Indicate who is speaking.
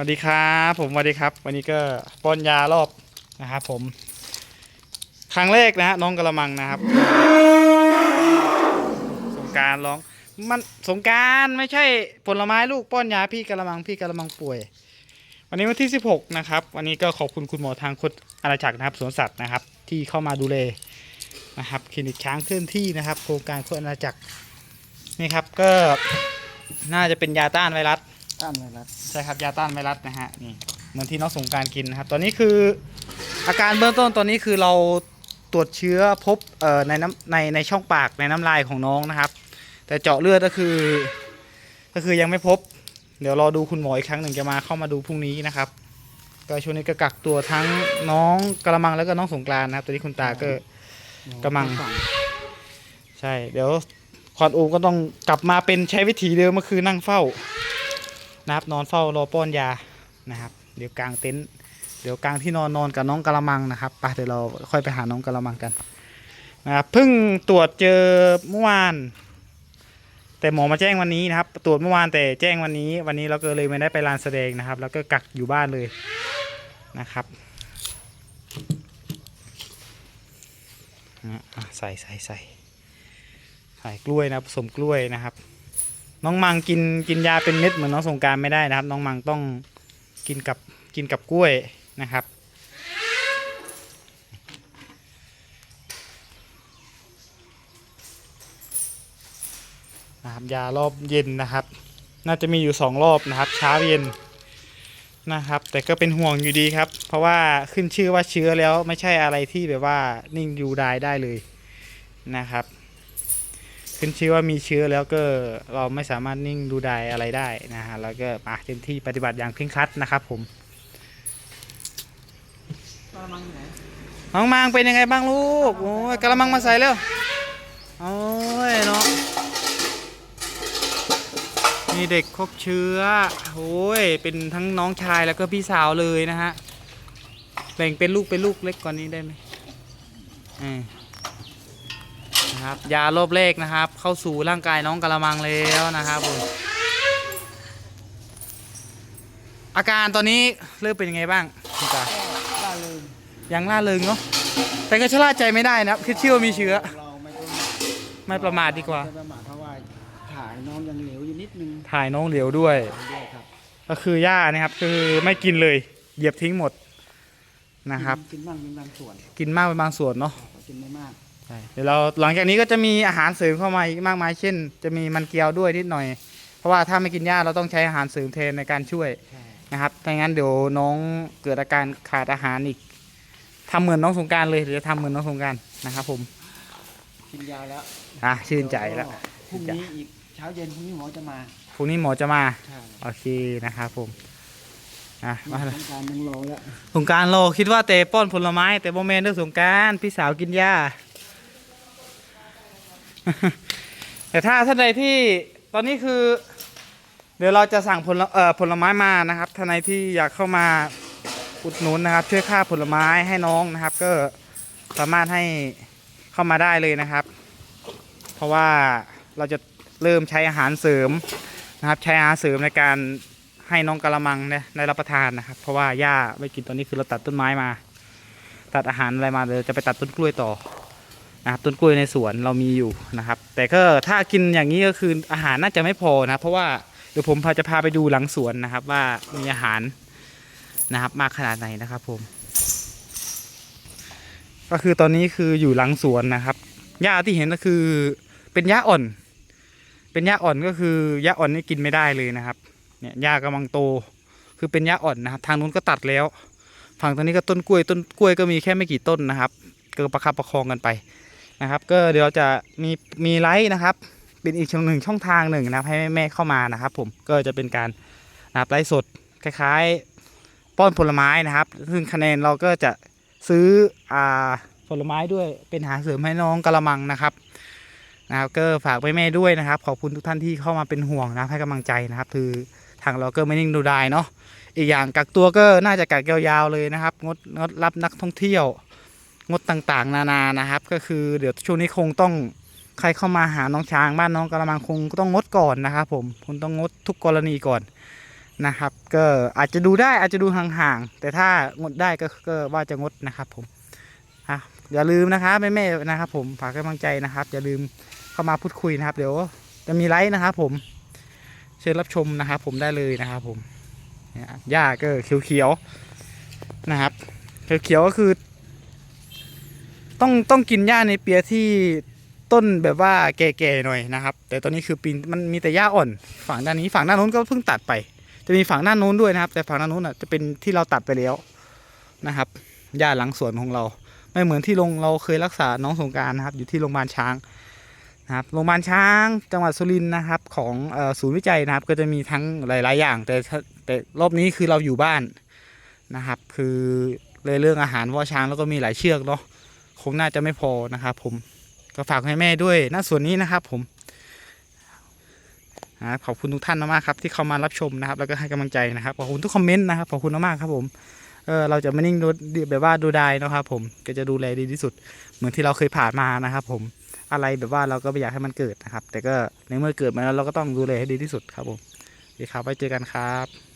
Speaker 1: วัสดีครับผมสวัสดีครับ วันนี้ก็ป้อนยารอบนะครับผม ครั้งแรกนะฮะน้องกระมังนะครับ สงการร้องมันสงการไม่ใช่ผลไม้ลูกป้อนยาพี่กระมังพี่กระมังป่วย วันนี้วันที่ 16 นะครับ วันนี้ก็ขอบคุณคุณหมอทางคดอาณาจักรนะครับสวนสัตว์นะครับ ที่เข้ามาดูแลนะครับคลินิกช้างเคลื่อนที่นะครับ โครงการคดอาณาจักรนี่ครับก็น่าจะเป็นยาต้านไวรัส
Speaker 2: ต้านไวรัส
Speaker 1: ใช่ครับยาต้านไวรัสนะฮะนี่เหมือนที่น้องสงการกินนะครับตอนนี้คืออาการเบื้องต้นตอนนี้คือเราตรวจเชื้อพบเอ่อในน้ำในในช่องปากในน้ำลายของน้องนะครับ แต่เจาะเลือดก็คือ ก็คือยังไม่พบ เดี๋ยวรอดูคุณหมออีกครั้งหนึ่งจะมาเข้ามาดูพรุ่งนี้นะครับก็ช่วงนี้ก็กักตัวทั้งน้องกระมังแล้วก็น้องสงกรานต์นะครับตอนนี้คุณตาก็กำลัง ใช่ เดี๋ยวควอนอูก็ต้องกลับมาเป็นใช้วิธีเดิมก็คือนั่งเฝ้า นะครับนอนเฝ้ารอป้อนยานะครับ เดี๋ยวกลางเต็นท์เดี๋ยวกลางที่นอนนอนกับน้องกะละมังนะครับไปเดี๋ยวเราค่อยไปหาน้องกะละมังกันนะครับเพิ่งตรวจเจอเมื่อวาน แต่หมอมาแจ้งวันนี้นะครับ ตรวจเมื่อวานแต่แจ้งวันนี้ วันนี้เราก็เลยไม่ได้ไปลานแสดงนะครับ แล้วก็กักอยู่บ้านเลยนะครับใส่ใส่ใส่ใส่กล้วยนะผสมกล้วยนะครับ น้องมังกินกินยาเป็นเม็ดเหมือนน้องสงการไม่ได้นะครับ น้องมังต้องกินกับกินกับกล้วยนะครับ นะครับยารอบเย็นนะครับ น่าจะมีอยู่สองรอบนะครับ เช้าเย็นนะครับ แต่ก็เป็นห่วงอยู่ดีครับ เพราะว่าขึ้นชื่อว่าเชื้อแล้วไม่ใช่อะไรที่แบบว่านิ่งอยู่ได้ได้เลยนะครับ ขึ้นชื่อว่ามีเชื้อแล้วก็เราไม่สามารถนิ่งดูดายอะไรได้นะฮะแล้วก็มาเต็มที่ปฏิบัติอย่างเคร่งครัดนะครับผม
Speaker 2: กระมังไหน
Speaker 1: น้องมังเป็นยังไงบ้างลูกโอ้ยกระมังมาใส่เร็วโอ้ยเนาะมีเด็กครบเชื้อโอ้ยเป็นทั้งน้องชายแล้วก็พี่สาวเลยนะฮะแบ่งเป็นลูกเป็นลูกเล็กกว่านี้ได้ไหมอืม นะครับ ยารอบแรกนะครับ เข้าสู่ร่างกายน้องกระมังแล้วนะครับผมอาการตอนนี้เริ่มเป็นยังไงบ้างคุณตา
Speaker 2: ล่าเริง
Speaker 1: ยังล่าเริงเนาะแต่ก็ชะล่าใจไม่ได้นะครับคือเชื่อว่ามีเชื้อ
Speaker 2: เราไม่ต้อง
Speaker 1: ไม่ประมาทดีกว่า
Speaker 2: ไม่ประมาทเพราะว่าถ่ายน้องยังเหลวอยู่นิดนึง
Speaker 1: ถ่ายน้องเหลวด้วย
Speaker 2: ด้วยครับ
Speaker 1: ก็คือย่านะครับ คือไม่กินเลย เหยียบทิ้งหมดนะครับ
Speaker 2: กินบ้างกินบางส่วน
Speaker 1: กินมากเป็นบางส่วนเนาะ
Speaker 2: กินไม่มาก
Speaker 1: ใช่เดี๋ยวเราหลังจากนี้ก็จะมีอาหารเสริมเข้ามาอีกมากมาย เช่น จะมีมันเกลียวด้วยนิดหน่อย เพราะว่าถ้าไม่กินหญ้าเราต้องใช้อาหารเสริมแทนในการช่วย
Speaker 2: ใช่
Speaker 1: นะครับถ้างั้นเดี๋ยวน้องเกิดอาการขาดอาหารอีกทำเหมือนน้องสงกรารเลยหรือจะทำเหมือนน้องสงกรารนะครับผม
Speaker 2: กินยาแล้ว
Speaker 1: อะชื่นใจแล้ว
Speaker 2: พรุ่งนี้อีกเช้าเย็นพรุ่งนี้หมอจะมา
Speaker 1: พรุ่งนี้หมอจะมา
Speaker 2: ใช่
Speaker 1: โอเคนะครับผมอะมาเลย
Speaker 2: ต้องการยังรอแล้ว
Speaker 1: สงกรารโลคิดว่าแต่ป้อนผลไม้แต่โมเมนต์เรื่องสงกรารพี่สาวกินหญ้า แต่ถ้าท่านใดที่ตอนนี้คือ เดี๋ยวเราจะสั่งผลเอ่อผลไม้มานะครับท่านใดที่อยากเข้ามาอุดหนุนนะครับ ช่วยค่าผลไม้ให้น้องนะครับ ก็สามารถให้เข้ามาได้เลยนะครับ เพราะว่าเราจะเริ่มใช้อาหารเสริมนะครับ ใช้อาหารเสริมในการให้น้องกะละมังเนี่ยได้รับประทานนะครับ เพราะว่าหญ้าไม่กินตอนนี้คือเราตัดต้นไม้มา ตัดอาหารอะไรมาเดี๋ยวจะไปตัดต้นกล้วยต่อ นะครับต้นกล้วยในสวนเรามีอยู่นะครับ แต่ก็ถ้ากินอย่างนี้ก็คืออาหารน่าจะไม่พอนะ เพราะว่าเดี๋ยวผมพาจะพาไปดูหลังสวนนะครับ ว่ามีอาหารนะครับ มากขนาดไหนนะครับ ผม ก็คือตอนนี้คืออยู่หลังสวนนะครับหญ้าที่เห็นก็คือเป็นหญ้าอ่อน เป็นหญ้าอ่อนก็คือหญ้าอ่อนนี่กินไม่ได้เลยนะครับ เนี่ยหญ้ากำลังโตคือเป็นหญ้าอ่อนนะครับ ทางนู้นก็ตัดแล้ว ฝั่งตรงนี้ก็ต้นกล้วยต้นกล้วยก็มีแค่ไม่กี่ต้นนะครับก็ประคับประคองกันไป นะครับ ก็เดี๋ยวเราจะมีมีไลฟ์นะครับ เป็นอีกช่องหนึ่งช่องทางหนึ่งนะครับให้แม่เข้ามานะครับ ผมก็จะเป็นการนะครับไลฟ์สดคล้ายๆ ป้อนผลไม้นะครับ ซึ่งคะแนนเราก็จะซื้ออ่าผลไม้ด้วยเป็นหาเสริมให้น้องกะละมังนะครับนะครับก็ฝากไปแม่ด้วยนะครับ ขอบคุณทุกท่านที่เข้ามาเป็นห่วงนะให้กำลังใจนะครับคือทางเราก็ไม่นิ่งดูดายเนาะอีกอย่างกักตัวก็น่าจะกักยาวๆเลยนะครับ งดงดรับนักท่องเที่ยว งดต่างๆ นานานะครับ ก็คือเดี๋ยวช่วงนี้คงต้องใครเข้ามาหาน้องช้างบ้านน้องกระมังคงต้องงดก่อนนะครับ ผมคุณต้องงดทุกกรณีก่อนนะครับ ก็อาจจะดูได้อาจจะดูห่างๆแต่ถ้างดได้ก็ก็ว่าจะงดนะครับ ผมอะอย่าลืมนะครับแม่ๆนะครับ ผมฝากกำลังใจนะครับ อย่าลืมเข้ามาพูดคุยนะครับ เดี๋ยวจะมีไลฟ์นะครับ ผมเชิญรับชมนะครับ ผมได้เลยนะครับ ผมหญ้าก็เขียวๆนะครับเขียวๆก็คือ ต้องต้องกินหญ้าในเปียที่ต้นแบบว่าแก่ๆหน่อยนะครับ แต่ตอนนี้คือปีนมันมีแต่หญ้าอ่อน ฝั่งด้านนี้ฝั่งด้านโน้นก็เพิ่งตัดไป จะมีฝั่งด้านโน้นด้วยนะครับ แต่ฝั่งด้านโน้นอะจะเป็นที่เราตัดไปแล้วนะครับหญ้าหลังสวนของเรา ไม่เหมือนที่โรงเราเคยรักษาน้องสงการนะครับ อยู่ที่โรงพยาบาลช้างนะครับโรงพยาบาลช้างจังหวัดสุรินทร์นะครับ ของศูนย์วิจัยนะครับ ก็จะมีทั้งหลาย ๆ อย่าง แต่แต่รอบนี้คือเราอยู่บ้านนะครับ คือเลยเรื่องอาหารวัวช้างแล้วก็มีหลายเชือกเนาะ คงน่าจะไม่พอนะครับผมก็ฝากให้แม่ด้วยณส่วนนี้นะครับผมนะขอบคุณทุกท่านมากครับที่เข้ามารับชมนะครับ แล้วก็ให้กำลังใจนะครับขอบคุณทุกคอมเมนต์นะครับขอบคุณมากๆครับผมเออเราจะไม่นิ่งดูแบบว่าดูไดายนะครับผมก็จะดูแลดีที่สุด เหมือนที่เราเคยผ่านมานะครับ ผมอะไรแบบว่าเราก็ไม่อยากให้มันเกิดนะครับ แต่ก็ในเมื่อเกิดมาแล้วเราก็ต้องดูแลให้ดีที่สุดครับผมโอเคครับไว้เจอกันครับ